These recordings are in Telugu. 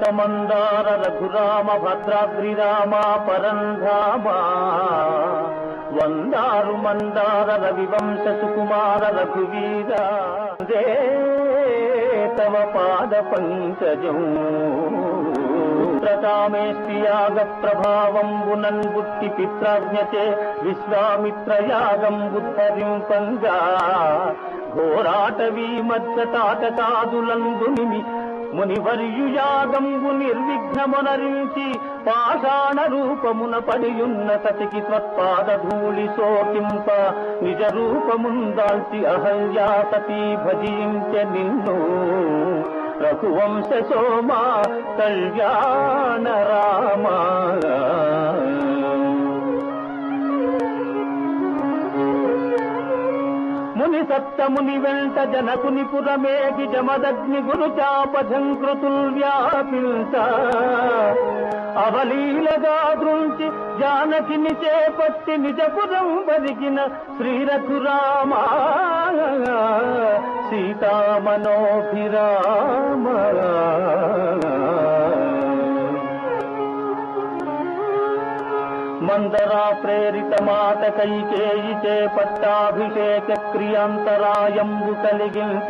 మందార రఘురామ భద్రాద్రిరామ పరంధామ. వందారు మందార రవివంశ సుకుమార రఘువీర. దే తవ పాద పంకజం ప్రతామేష్టియాగ ప్రభావంబునన్ బుట్టి పిత్రాజ్ఞచే విశ్వామిత్రయాగం బుద్ధరింపంగా ఘోరాటవీ మధ్య తాటకాదులందునిమి మునివర్యు యాగంబు నిర్విఘ్నమునరించి పాషాణ రూపమున పడియున్న సతికి త్వత్పాద ధూళి శోకింప నిజ రూపముందాల్చి అహల్యా సతీ భజించ నిన్ను. రఘువంశ సోమా కళ్యాణ రామా. ముని సప్తముని వెంట జనకుని పురమేగి జమదగ్ని గురు చాపఝంకృతుల్ వ్యాపించ. అవలీలగా దృంచి జానకిని చేపట్టి నిజపురం వరిగిన శ్రీరఘురామ. సీతామనోభిరామ. మందరా ప్రేరిత మాత కైకేయి చే పట్టాభిషేక క్రియాంతరాయంబు కలిగించ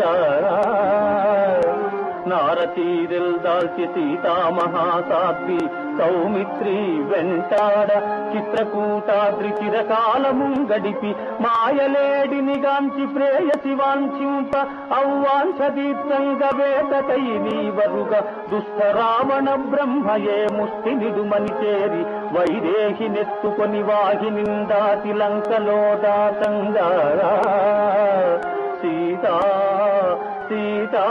నారతీరిల్ దాల్చి సీతామహాసాధ్వి సౌమిత్రి వెంటాడ చిత్రకూటాద్రి చిరకాలము గడిపి మాయలేడిని గాంచి ప్రేయసి వాంఛింప ఔవాంఛ దీప్తంగ వేటకై నీవరుగ దుష్టరావణ బ్రహ్మయే ముష్టి నిడుమని చేరి వైదేహి నెత్తుకొని వాహి నిందాతి లంకలో దాతంగా సీతా సీతా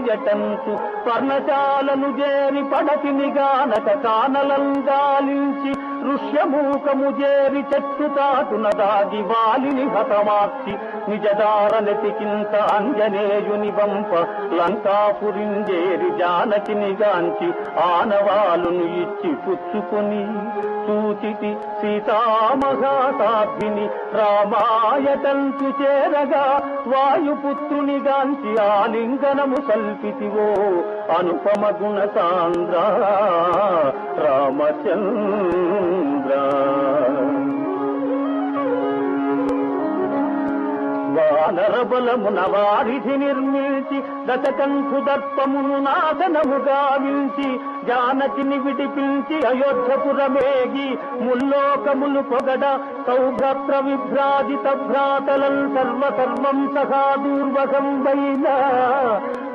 సీతాయటంతు పర్ణశాలను చేరి పడతిని గానక కానలంగాలించి ఋష్యమూకము చేరి చెట్టు తాటున దాగి వాలిని హతమార్చి నిజదార నెతికింత అంజనేయుని వంప లంకాపురింజేరి జానకిని గాంచి ఆనవాలును ఇచ్చి పుచ్చుకొని సూచితి సీతామహాసాధ్విని రామాయటంతు చేరగా వాయుపుత్రుని గాంచి ఆలింగనము సల్పితివో అనుపమ గుణ సాంద్ర రామచంద్ర. వానర బలమున వారిధి నిర్మించి దశకంఠు దర్పమును నాశనము గావించి జానకిని విడిపించి అయోధ్యపురమేగి ముల్లోకములు పొగడ సౌభ్రత్ర విభ్రాజిత భ్రాతలం సర్వ సహా దూర్వశం వైన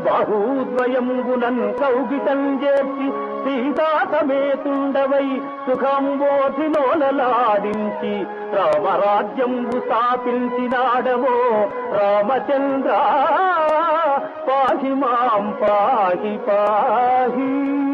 బాహూద్వయంబునన్ కౌగితం చేసి సీతా సమేతుండవై సుఖంబోధిలోలలాడించి రామరాజ్యంబు స్థాపించినాడవో రామచంద్ర. పాహి మాం పాహి పాహి.